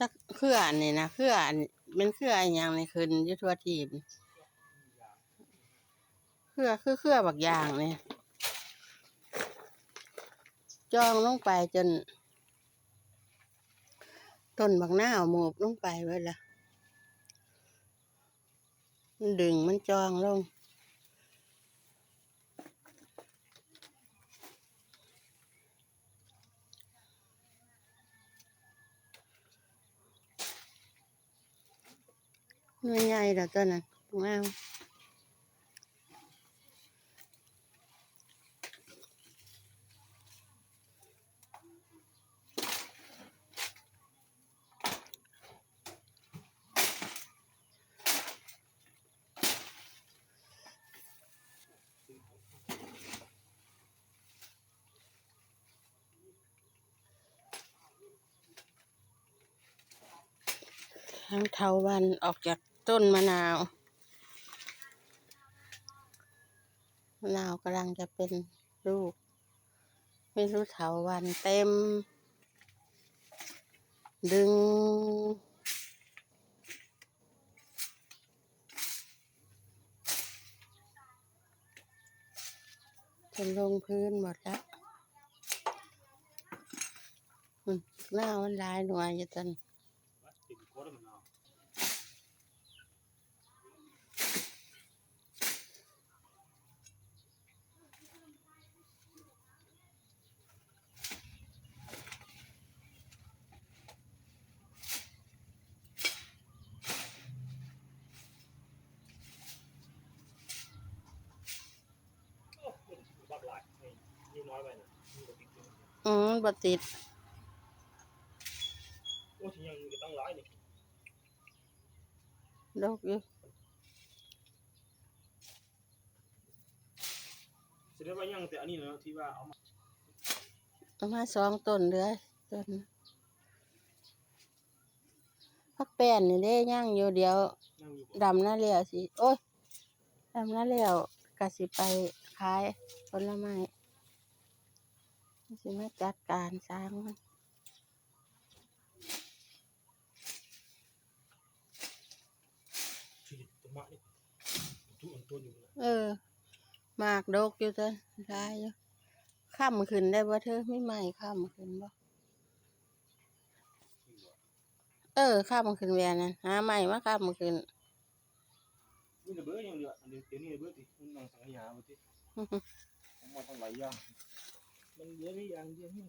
จักเครืออันนี่นะเครืออันเป็นเครืออันยังนี่ขึ้นยู่ทั่วทีมเครือคือเครือบักอย่างนี่จองลงไปจน ต้นบักหน้าหมูบลงไปไว้ละมันดึงมันจองลง หน่วยใหญ่แล้วตัวนั้นว้าวทั้งเทาวันออกจาก ต้นมะนาวมะนาวกำลังจะเป็นลูก ไม่รู้เถาวันเต็ม ดึง จนลงพื้นหมดแล้วมหน้ามันลายหน่วยอยู่ตอน ติดโคตรมันเอา บักหลาย นี่น้อยไปนะนี่ก็ติดอืมบติดโอ้ทียังก็ต้องร้ายนี่โรคอยู่แสดงว่ายังแต่อันนี้นะที่ว่าเอามาเอามาสองต้นเดือยต้นพักแป้นนี่เด้ย่างอยู่เดียวนั่งอยู่ดำหน้าเลี้ยวสิ โอ้ยดำหน้าเลี้ยวกะสิไปขายผลไม้ สิมาจัดการสร้างมันที่ต้นไม้นี่ตู้อันต้นอยู่นะเออมากดกอยู่จ้ะร้ายอยู่ข้ามขึ้นได้บ่เธอไม่ไหม้ข้ามขึ้นบ่เออข้ามขึ้นแวนนั่นหาใหม่มาข้ามขึ้นนี่ระเบิดยังเดียวอันเดียวเดี๋ยวนี้ระเบิดดิมันนั่งสังขยาบ่ติผมมาทั้งหลายอย่าง มันเหลือไม่อย่างเดียวนี่